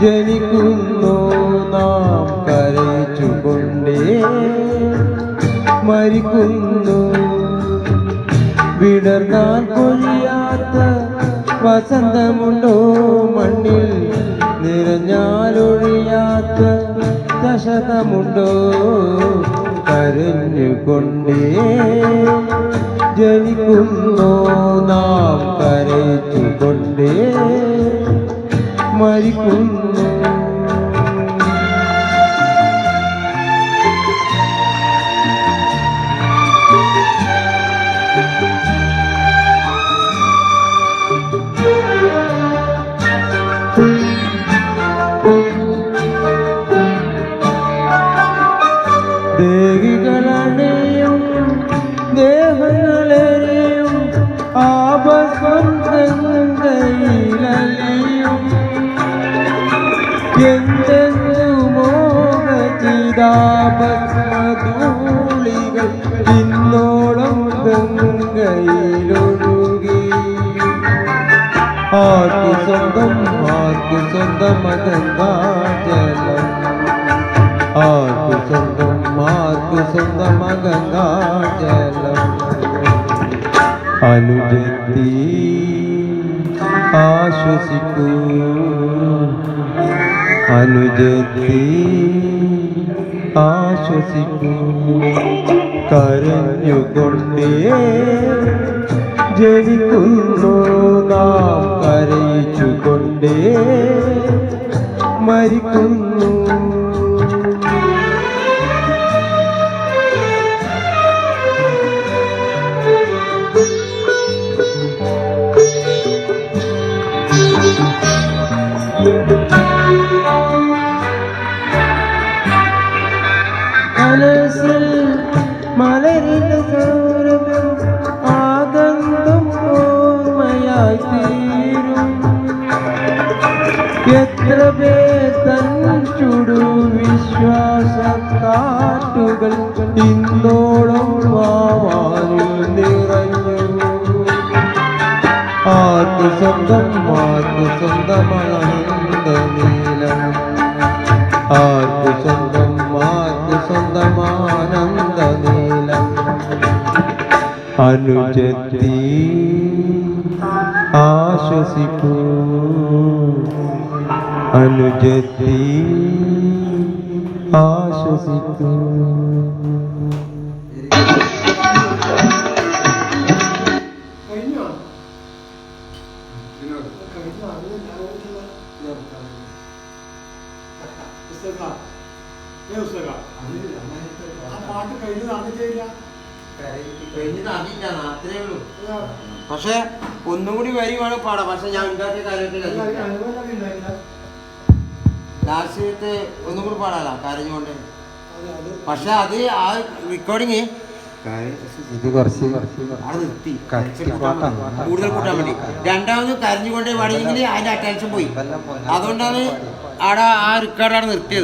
ജനിക്കുന്നു നാം കരയിച്ചുകൊണ്ടേ. മരിക്കുന്നു. വിടർന്നാൽ കൊഴിയാത്ത വസന്തമുണ്ടോ മണ്ണിൽ. നിറഞ്ഞാലൊഴിയാത്ത ദശകമുണ്ടോ കരഞ്ഞുകൊണ്ടേ. ജനിക്കുന്നു മരിക്കുന്നു ദേഹികളെയും എന്തെന്നു മോഹചിതാപസ്മധൂളികൾ ഇന്നോളം ഗംഗയിലൊഴുകി. ആർക്കു സ്വന്തം ആർക്കു സ്വന്തം അഗംഗാജലം ആർക്കു സ്വന്തം ആർക്കു സ്വന്തം അഗംഗാജലം അനുജത്തി ആശ്വസിക്കൂ. അനുജത്തി ആശ്വസിക്കൂ കരഞ്ഞുകൊണ്ടേ ജനിക്കുന്നു നാം കരയിച്ചുകൊണ്ടേ മരിക്കുന്നു. മനസ്സിൽ മലരിന്റെ സൗരഭ്യം ഓർമ്മയായി തീരും എത്ര ചുടു വിശ്വാസ കാട്ടുകൾ ഇന്നോളം വാവാനിൽ നിറഞ്ഞു. ആർക്കു സ്വന്തം ആർക്കു സ്വന്തം ആർക്കു സ്വന്തമാനന്ദ നീലം അനുജത്തി ആശ്വസിക്കൂ അനുജത്തി ആശ്വസിക്കൂ കഴിഞ്ഞോ കഴിഞ്ഞോ? ആ പാട്ട് കഴിഞ്ഞത് അറിഞ്ഞിട്ടില്ല കഴിഞ്ഞിട്ട് അത്രേ ഉള്ളൂ. പക്ഷെ ഒന്നും കൂടി വരികയാണ് പാടാം. പക്ഷെ ഞാൻ ഉണ്ടാക്കിയ കാര്യത്തിൽ ലാസ്റ്റത്തെ ഒന്നും കൂടി പാടാലോ? കരഞ്ഞുകൊണ്ട് പക്ഷെ അത് ആ റെക്കോർഡിങ് ഇത് കുറച്ച് നിർത്തി. കൂടുതൽ കൂട്ടാൻ വേണ്ടി. രണ്ടാമത് കരഞ്ഞുകൊണ്ട് പാടിയെങ്കിൽ അതിന്റെ അറ്റൻഷൻ പോയി. അതുകൊണ്ടാണ് അവിടെ ആ റെക്കോർഡാണ് നിർത്തിയത്.